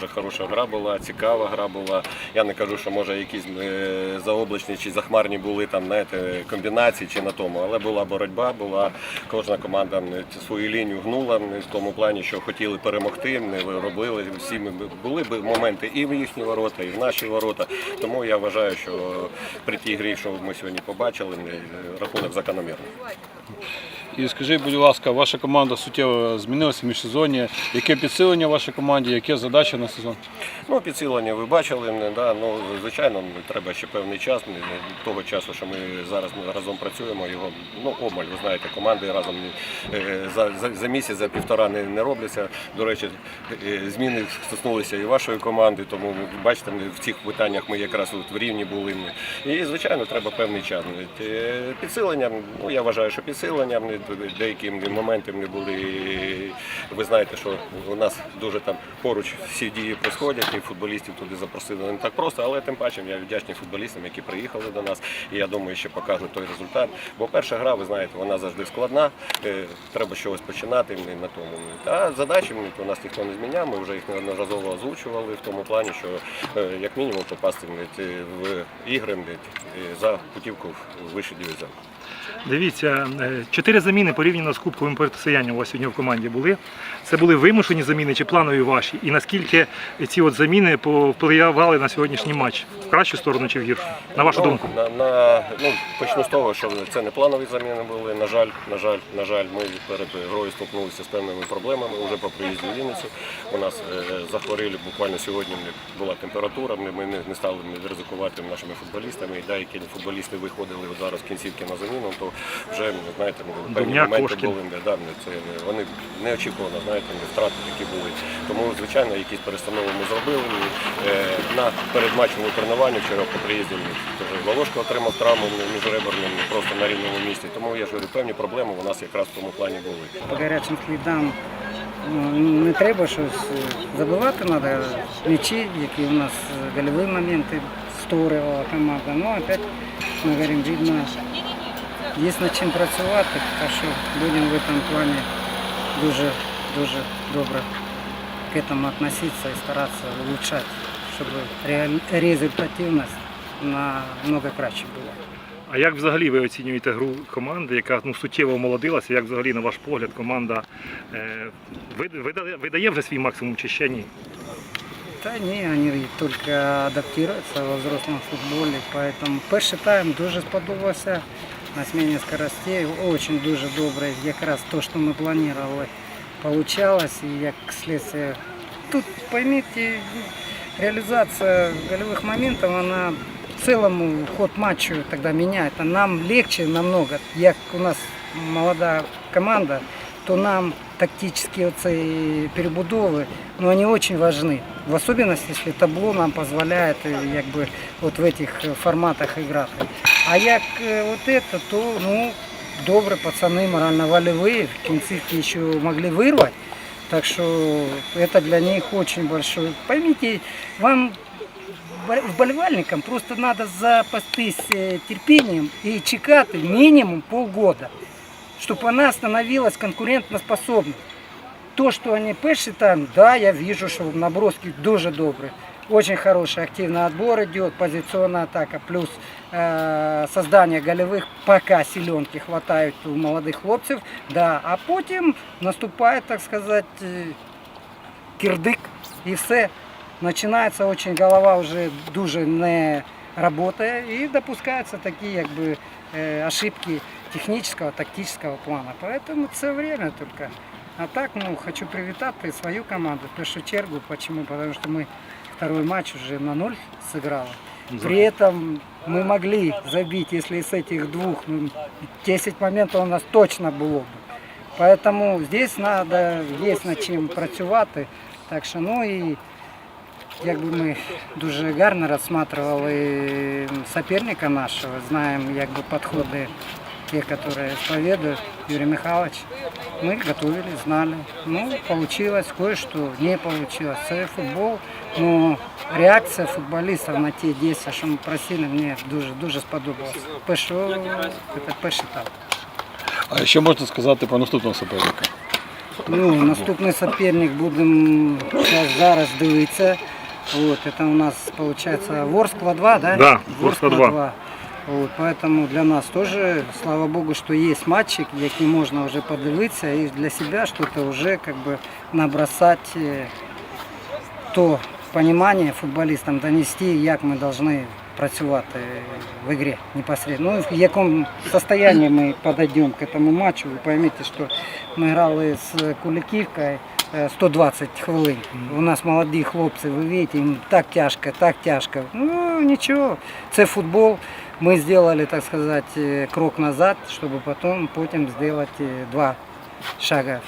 Дуже хороша гра була, цікава гра була. Я не кажу, що може якісь е, заоблачні чи захмарні були там знаєте, комбінації чи на тому, але була боротьба, була кожна команда свою лінію гнула в тому плані, що хотіли перемогти, не робили. Всі були б моменти і в їхні ворота, і в наші ворота. Тому я вважаю, що при тій грі, що ми сьогодні побачили, рахунок закономірний. І скажіть, будь ласка, ваша команда суттєво змінилася в міжсезонні. Яке підсилення вашій команді, яке задачі на сезон? Ну, підсилення ви бачили, да, ну, звичайно, треба ще певний час. Того часу, що ми зараз разом працюємо, його ну, обмаль, ви знаєте, команди разом е, за, за, за місяць, за півтора не, не робляться. До речі, е, зміни стоснулися і вашої команди, тому бачите, в цих питаннях ми якраз от в рівні були. І, звичайно, треба певний час. Е, Підсилення, ну я вважаю, що підсилення деякі моменти були. Ви знаєте, що у нас дуже там поруч всі дії проходять, і футболістів туди запросили не так просто, але тим паче я вдячний футболістам, які приїхали до нас. І я думаю, що покажуть той результат. Бо перша гра, ви знаєте, вона завжди складна. е, Треба чогось починати м, на тому. А задачі у нас ніхто не зміняв. Ми вже їх неодноразово озвучували в тому плані, що е, як мінімум попасти в ігри за путівку в вищий дивізіон. Дивіться, е, чотири заміни порівняно з кубковим протистоянням у вас сьогодні в команді були. Це були вимушені заміни чи планові ваші? І наскільки ці от заміни повпливали на сьогоднішній матч? В кращу сторону чи в гіршу? На вашу Ну, думку? На, на, ну, почну з того, що це не планові заміни були. На жаль, на жаль, на жаль, ми перед грою столкнулися з певними проблемами вже по приїзді в Вінницю. У нас е, захворіли буквально сьогодні була температура. Ми, не, не стали ризикувати нашими футболістами. І деякі футболісти виходили зараз кінцівки на заміну, то вже знаєте, ну, певні моменти були. Да, це вони неочікувано, знаєте, втрати такі були. Тому, звичайно, якісь перестанови ми зробили. Е, На передматчевому тренуванні вчора по приїзді Волошко отримав травму міжреберну просто на рівному місці. Тому я ж говорю, певні проблеми у нас якраз в тому плані були. по гарячим слідам ну, не треба щось е, забивати, треба м'ячі, які у нас е, гольові моменти створювала команда. Ну, опять ми говоримо, видно, є над чим працювати, так що будемо в цьому плані дуже, дуже добре к этому относиться и стараться улучшать, чтобы реаль- результативность намного краще була. А як взагалі ви оцінюєте гру команди, яка ну, суттєво омолодилася? Як взагалі, на ваш погляд, команда е, видає, видає, видає вже свій максимум чи ще ні? Та ні, вони тільки адаптуються во взрослому футболі, поэтому перший тайм дуже сподобався на зміні скоростей, очень дуже добре, якраз то, що ми планували, получалось, і як слідство. Тут, поймите, реализация голевых моментов, она в целом ход матчу тогда меняет. А нам легче намного, як у нас молода команда, то нам тактические оці перебудови, ну, они очень важны. В особенности, если табло нам позволяет э, як бы, вот в этих э, форматах играть. А як э, вот это, то ну, добре, пацаны морально-волевые, в кінцівки ще могли вырвать. Так что это для них очень большой. Поймите, вам боль- вболівальникам просто надо запастись э, терпением и чекати минимум полгода, чтобы она становилась конкурентоспособной. То, что они перший тайм, да, я вижу, что наброски дуже добрые. Очень хороший активный отбор идет, позиционная атака, плюс э, создание голевых, пока силенки хватает у молодых хлопцев, да, а потім наступает, так сказать, э, кирдик і все. Починається очень голова вже дуже не работає і допускаються такі якби е, ошибки технічного, тактичного плану. Поэтому це время только. А так, ну, хочу привітати свою команду в першу чергу. Почему? Потому что мы второй матч уже на ноль сыграли. При этом мы могли забить, если с этих двух, ну, 10 моментов у нас точно было бы. Поэтому здесь надо, есть над чим працювати. Так що, ну і якби ми дуже гарно розглядали соперника нашого, знаємо якби підходи, ті, які сповідує Юрій Михайлович. Ми готовили, знали. Ну, получилось, кое-что не получилось. Це футбол, но реакція футболістів на ті дії, що ми просили, мені дуже, дуже сподобалось. Перший, це перший етап. А що можна сказати про наступного суперника? Ну, наступний суперник будемо зараз, зараз дивитися. Вот, это у нас получается Ворскла 2, да? Да, Ворскла 2. Вот, поэтому для нас тоже, слава богу, что есть матчик, які можна вже подивитися і для себя что-то уже как бы набросать е, то понимание футболістам донести, як ми повинні працювати в игре непосредственно. Ну, і в якому состоянии ми подойдем к этому матчу. Ви поймите, що ми грали з Куликівкою е, 120 хвилин. У нас молоді хлопці, ви бачите, їм так тяжко, так тяжко. Ну нічого, це футбол. Ми сделали, так сказать, крок назад, чтобы потом, Путин сделать два шага